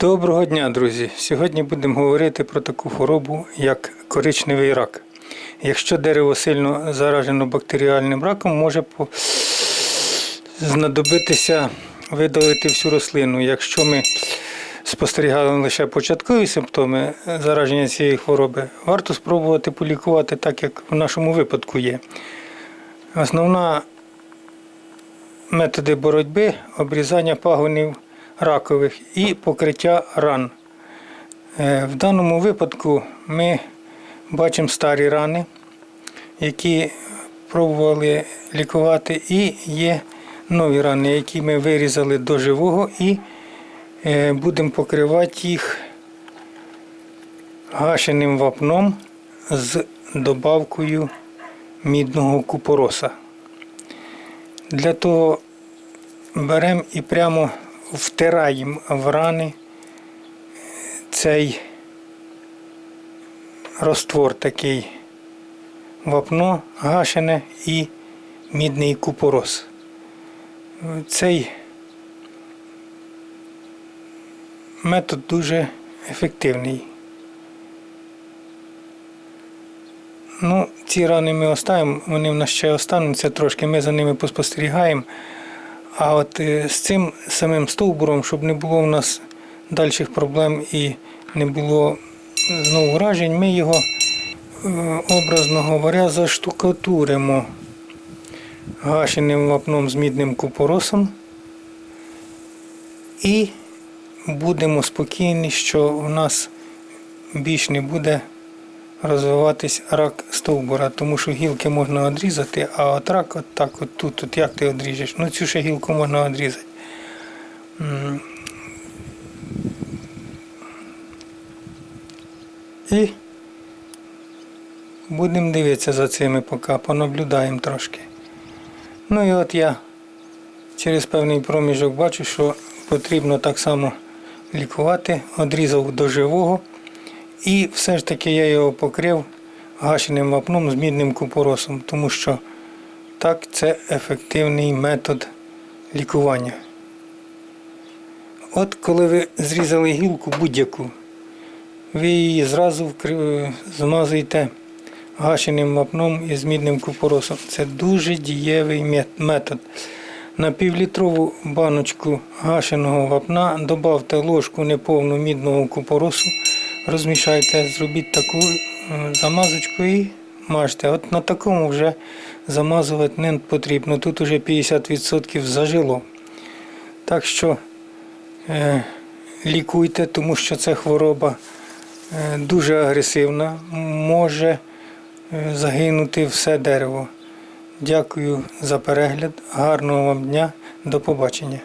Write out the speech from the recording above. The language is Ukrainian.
Доброго дня, друзі! Сьогодні будемо говорити про таку хворобу, як коричневий рак. Якщо дерево сильно заражено бактеріальним раком, може знадобитися видалити всю рослину. Якщо ми спостерігали лише початкові симптоми зараження цієї хвороби, варто спробувати полікувати так, як в нашому випадку є. Основна методи боротьби обрізання пагонів ракових і покриття ран. Е, В даному випадку ми бачимо старі рани, які пробували лікувати, і є нові рани, які ми вирізали до живого і е, будемо покривати їх гашеним вапном з добавкою мідного купороса. Для того беремо і прямо втираємо в рани цей роствор такий вапно гашене і мідний купорос. Цей метод дуже ефективний. Ну, ці рани ми оставимо, вони в нас ще остануться трошки, ми за ними поспостерігаємо. А от е, з цим самим стовбуром, щоб не було в нас дальших проблем і не було знову вражень, ми його, е, образно говоря, заштукатуримо гашеним вапном з мідним купоросом і будемо спокійні, що в нас більш не буде розвиватись рак стовбура, тому що гілки можна відрізати, а от рак от так от тут, от як ти відріжеш? Ну цю ще гілку можна відрізати. І будемо дивитися за цими поки, понаблюдаємо трошки. Ну і от я через певний проміжок бачу, що потрібно так само лікувати, одрізав до живого. І все ж таки я його покрив гашеним вапном з мідним купоросом, тому що так це ефективний метод лікування. От коли ви зрізали гілку будь-яку, ви її зразу змазуєте гашеним вапном із мідним купоросом. Це дуже дієвий метод. На півлітрову баночку гашеного вапна додавте ложку неповну мідного купоросу, розмішайте, зробіть таку е, замазочку і мажте. От на такому вже замазувати не потрібно. Тут уже 50% зажило. Так що е, лікуйте, тому що це хвороба е, дуже агресивна, може загинути все дерево. Дякую за перегляд. Гарного вам дня. До побачення.